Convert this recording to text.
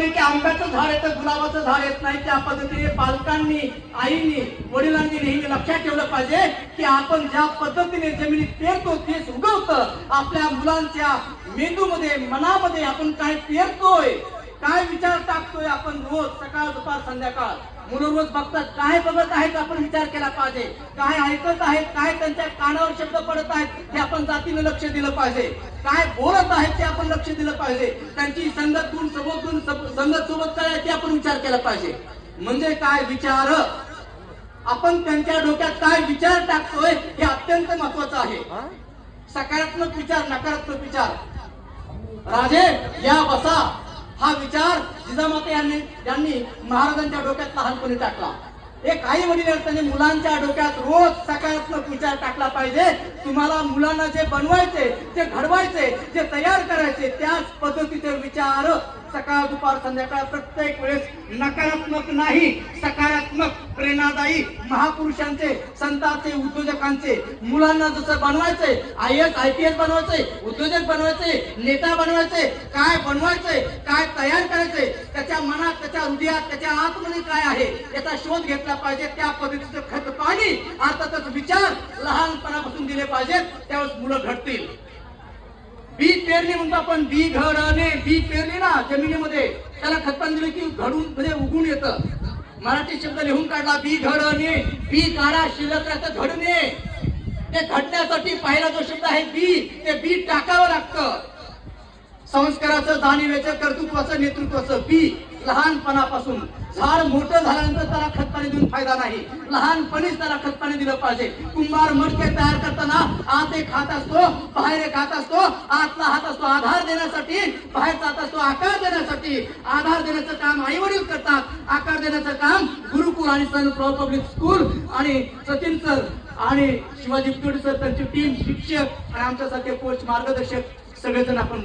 की आंब्याचं झाड येतं गुलाबाचं झाड येत नाही. त्या पद्धतीने पालकांनी आईनी वडिलांनी नेहमी लक्षात ठेवलं पाहिजे की आपण ज्या पद्धतीने जमिनीत पेरतो तेच उगवतं. आपल्या मुलांच्या मेंदूमध्ये मनामध्ये आपण काय पेरतोय काय विचार टाकतोय आपण रोज सकाळ दुपार संध्याकाळ? मुलं रोज बघतात काय बघत आहेत आपण विचार केला पाहिजे. काय ऐकत आहेत काय त्यांच्या कानावर शब्द पडत आहेत हे आपण जातीनं लक्ष दिलं पाहिजे. काय बोलत आहेत ते आपण लक्ष दिलं पाहिजे. त्यांची संगत गुण संगत सोबत काय ते आपण विचार केला पाहिजे. म्हणजे काय विचार? आपण त्यांच्या डोक्यात काय विचार टाकतोय हे अत्यंत महत्वाचं आहे. सकारात्मक विचार नकारात्मक विचार. राजे या बसा. हा विचार जिजामाता यांनी यांनी महाराजांच्या डोक्यात लहानपणी टाकला. एक आई वडील असताना मुलांच्या डोक्यात रोज सकारात्मक विचार टाकला पाहिजे. तुम्हाला मुलांना जे बनवायचे जे घडवायचे जे तयार करायचे त्याच पद्धतीचे विचार सकाळ दुपार संध्याकाळ प्रत्येक वेळेस नकारात्मक नाही सकारात्मक प्रेरणादायी महापुरुषांचे संतांचे उद्योजकांचे. मुलांना जसं बनवायचे I S I P S बनवायचे उद्योजक बनवायचे नेता बनवायचे काय बनवायचे काय तयार मनात त्याच्या आतमध्ये काय आहे? याचा शोध घेतला पाहिजे त्या पद्धतीचं खत पाणी अर्थातच विचार लहानपणापासून दिले पाहिजेत त्यावेळेस मुलं घडतील. बी पेरली म्हणतो आपण बी घडणे बी पेरली ना जमिनीमध्ये. त्याला खतपाणी दिलं की घडून म्हणजे उगून येतं. मराठी शब्द लिहून काढला बी घडणे बी काढा शिल्लक राहतं घडणे ते घडण्यासाठी पहिला जो शब्द आहे बी ते बी टाकावं लागतं. संस्काराचं जाणीवेचं कर्तृत्वाचं नेतृत्वाचं बी. लहानपणापासून झाड मोठं झाल्यानंतर त्याला खतपाणी देऊन फायदा नाही. लहानपणीच त्याला खतपाणी दिलं पाहिजे. कुंभार मटके तयार करताना आत एक हात असतो बाहेर एक हात असतो आतला हात असतो आधार देण्यासाठी बाहेरचा हात असतो आकार देण्यासाठी. आधार देण्याचं काम आई वडील करतात. आकार देण्याचं काम गुरुकुल आणि सन पब्लिक स्कूल आणि सचिन सर आणि शिवाजी सर त्यांची टीम शिक्षक आणि आमच्यासारखे कोच मार्गदर्शक सगळेजण आपण